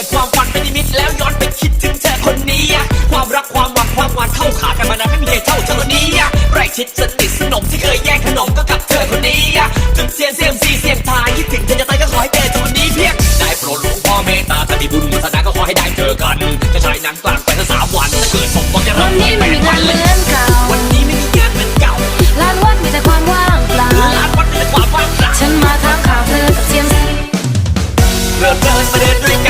ิดความฝันไม่นนิมิดแล้วย้อนไปคิดถึงเธอคนนี้ ความรักความหวังความหวานเข้าขากันมานานไม่มีใครเท่าเธอคนนี้ไร้ชิดสนิทสนมที่เคยแย่งขนมก็กับเธอคนนี้ถึงเสียงเสียมซีเสียงทายคิดถึงเธอจะตายก็ขอให้เจอธอคนนี้เพียงได้โปรดหลวงพ่อเมตตาถ้ามีบุญวาสนาก็ขอให้ได้เจอกัน จะใช้หนังกลางไปตั้งสามวันถ้าเกิดสมหวังจะรับวันนี้ไม่มีงานเหมือนเก่าวันนี้ไม่มีงานเหมือนเก่าลานวัดมีแต่ความว่างเปล่าลานวัดมีแต่ความว่างเปล่าฉันมาถามข่าวเธอกับเสียมซีเริ่เดินมาเดินด้วยกัน